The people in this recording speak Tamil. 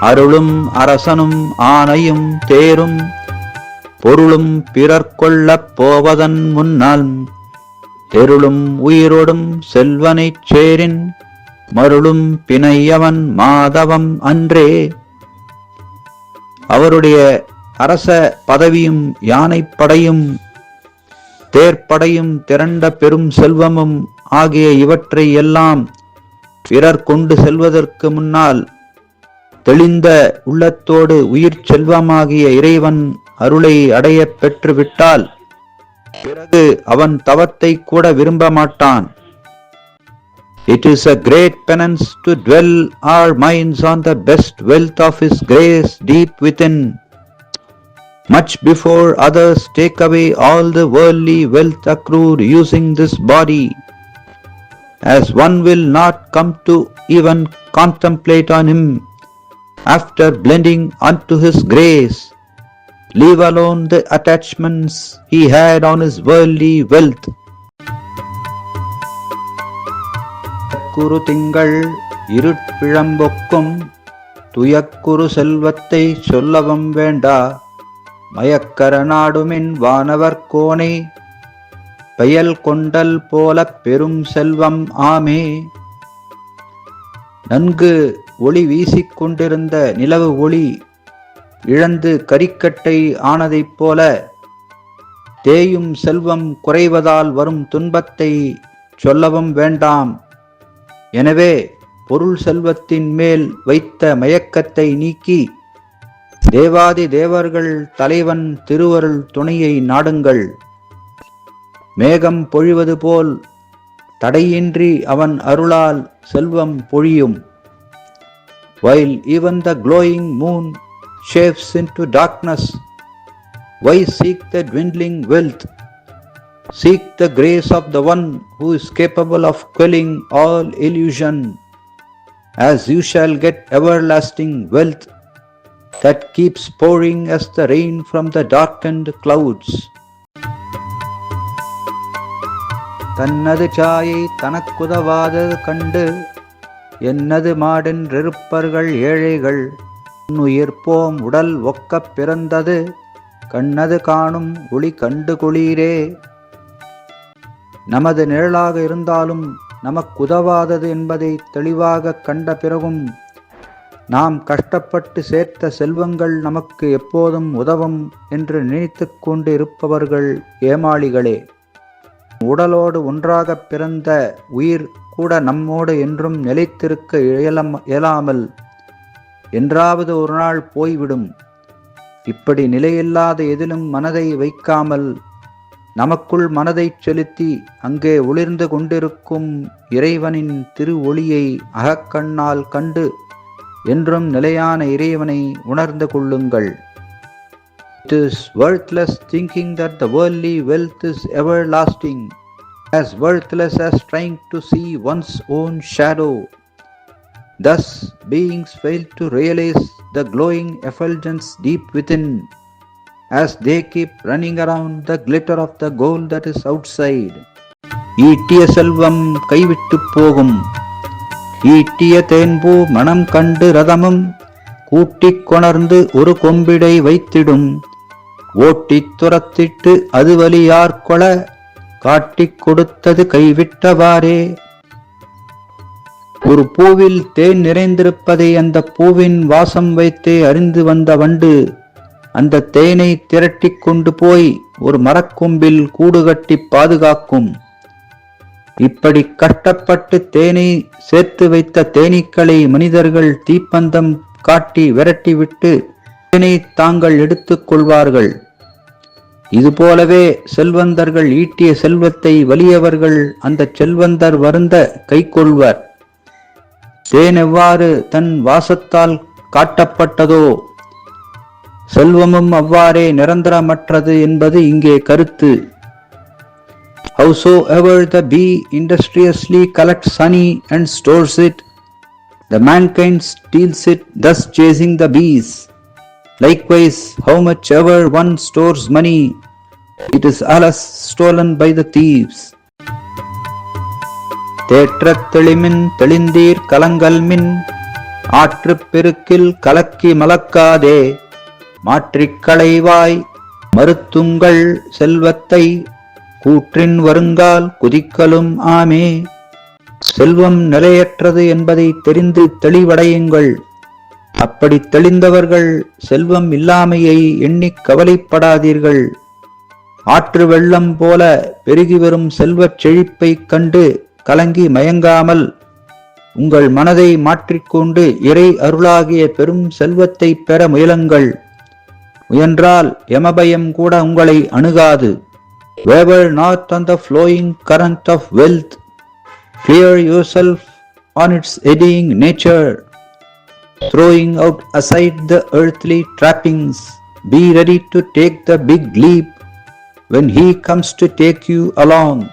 அருளும் அரசனும் ஆணையும் தேரும். பொருளும் பிறர் கொள்ளப் போவதன் முன்னால் தெருளும் உயிரோடும் செல்வனைச் சேரின் மருளும் பிணையவன் மாதவம் அன்றே. அவருடைய அரச பதவியும் யானைப்படையும் தேர்ப்படையும் திரண்ட பெரும் செல்வமும் ஆகிய இவற்றை எல்லாம் பிறர் கொண்டு செல்வதற்கு முன்னால் தெளிந்த உள்ளத்தோடு உயிர் செல்வமாகிய இறைவன் அருளை அடையப் பெற்றுவிட்டால் பிறகு அவன் தவத்தை கூட விரும்ப மாட்டான் It is a great penance to dwell our minds on the best wealth of His grace deep within, much before others take away all the worldly wealth accrued using this body, as one will not come to even contemplate on Him After blending unto His grace, leave alone the attachments he had on his worldly wealth. குரு திங்கள் இருட்பிழம்பொக்கும் துயக்குரு செல்வத்தை சொல்லவும் வேண்டா மயக்கர நாடுமின் வானவர் கோனே பெயல் கொண்டல் போல பெரும் செல்வம் ஆமே நன்கு ஒளி வீசிக் கொண்டிருந்த நிலவு ஒளி இழந்து கரிக்கட்டை ஆனதைப் போல தேயும் செல்வம் குறைவதால் வரும் துன்பத்தை சொல்லவும் வேண்டாம். எனவே பொருள் செல்வத்தின் மேல் வைத்த மயக்கத்தை நீக்கி தேவாதி தேவர்கள் தலைவன் திருவருள் துணையை நாடுங்கள். மேகம் பொழிவது போல் தடையின்றி அவன் அருளால் செல்வம் பொழியும். While even the glowing moon shapes into darkness. Why seek the dwindling wealth? Seek the grace of the one who is capable of quelling all illusion, as you shall get everlasting wealth that keeps pouring as the rain from the darkened clouds. தன்னது சாயை தனக்குதவாதது கண்டு என்னது மாடென்றிருப்பர்கள் ஏழைகள்? உயிர்ப்போம் உடல் ஒக்கப் பிறந்தது கண்ணது காணும் ஒளி கண்டு குளீரே. நமது நிழலாக இருந்தாலும் நமக்குதவாதது என்பதை தெளிவாக கண்ட பிறகும் நாம் கஷ்டப்பட்டு சேர்த்த செல்வங்கள் நமக்கு எப்போதும் உதவும் என்று நினைத்து கொண்டு இருப்பவர்கள் ஏமாளிகளே. உடலோடு ஒன்றாகப் பிறந்த உயிர் கூட நம்மோடு என்றும் நிலைத்திருக்க இயலம் இயலாமல் என்றாவது ஒரு நாள் போய்விடும். இப்படி நிலையில்லாத எதிலும் மனதை வைக்காமல் நமக்குள் மனதைச் செலுத்தி அங்கே ஒளிர்ந்து கொண்டிருக்கும் இறைவனின் திரு ஒளியை அகக்கண்ணால் கண்டு என்றும் நிலையான இறைவனை உணர்ந்து கொள்ளுங்கள். is worthless thinking that the worldly wealth is everlasting, as worthless as trying to see one's own shadow. Thus, beings fail to realize the glowing effulgence deep within, as they keep running around the glitter of the gold that is outside. ஈட்டிய செல்வம் கைவிட்டுப் போகும் ஈட்டிய தேன்பூ மனம் கண்டு ரதமும் கூட்டிக் கொணர்ந்து ஒரு கொம்பிடை வைத்திடும் ஓட்டித் துரத்திட்டு அது வலியார்கொள காட்டிக் கொடுத்தது கைவிட்டவாறே. ஒரு பூவில் தேன் நிறைந்திருப்பதை அந்த பூவின் வாசம் வைத்தே அறிந்து வந்த வண்டு அந்த தேனை திரட்டி கொண்டு போய் ஒரு மரக்கொம்பில் கூடு கட்டி பாதுகாக்கும். இப்படி கஷ்டப்பட்டு தேனை சேர்த்து வைத்த தேனீக்களை மனிதர்கள் தீப்பந்தம் காட்டி விரட்டிவிட்டு இதனை தாங்கள் எடுத்துக் கொள்வார்கள். இதுபோலவே செல்வந்தர்கள் ஈட்டிய செல்வத்தை வலியவர்கள் அந்த செல்வந்தர் வருந்த கைக்கொள்வர். தேன் எவ்வாறு தன் வாசத்தால் காட்டப்பட்டதோ? செல்வமும் அவ்வாறே நிரந்தரமற்றது என்பது இங்கே கருத்து. Howsoever the bee industriously collects honey and stores it, the mankind steals it, thus chasing the bees. Likewise, how much ever one stores money, it is alas stolen by the thieves. தேற்றத் தெளிமின் தெளிந்தீர் கலங்கல்மின் ஆற்றுப் பெருக்கில் கலக்கி மலக்காதே. மாற்றிக் களைவாய் மறுத்துங்கள் செல்வத்தை கூற்றின் வருங்கால் குதிக்கலும் ஆமே. செல்வம் நிலையற்றது என்பதை தெரிந்து தெளிவடையுங்கள். அப்படி தெளிந்தவர்கள் செல்வம் இல்லாமையை எண்ணிக் கவலைப்படாதீர்கள். ஆற்று வெள்ளம் போல பெருகி வரும் செல்வச் செழிப்பைக் கண்டு கலங்கி மயங்காமல் உங்கள் மனதை மாற்றிக்கொண்டு இறை அருளாகிய பெரும் செல்வத்தை பெற முயலுங்கள். முயன்றால் யமபயம் கூட உங்களை அணுகாது. வேபல் not on the flowing current of wealth fear yourself on its eddying nature throwing out aside the earthly trappings. Be ready to take the big leap when He comes to take you along.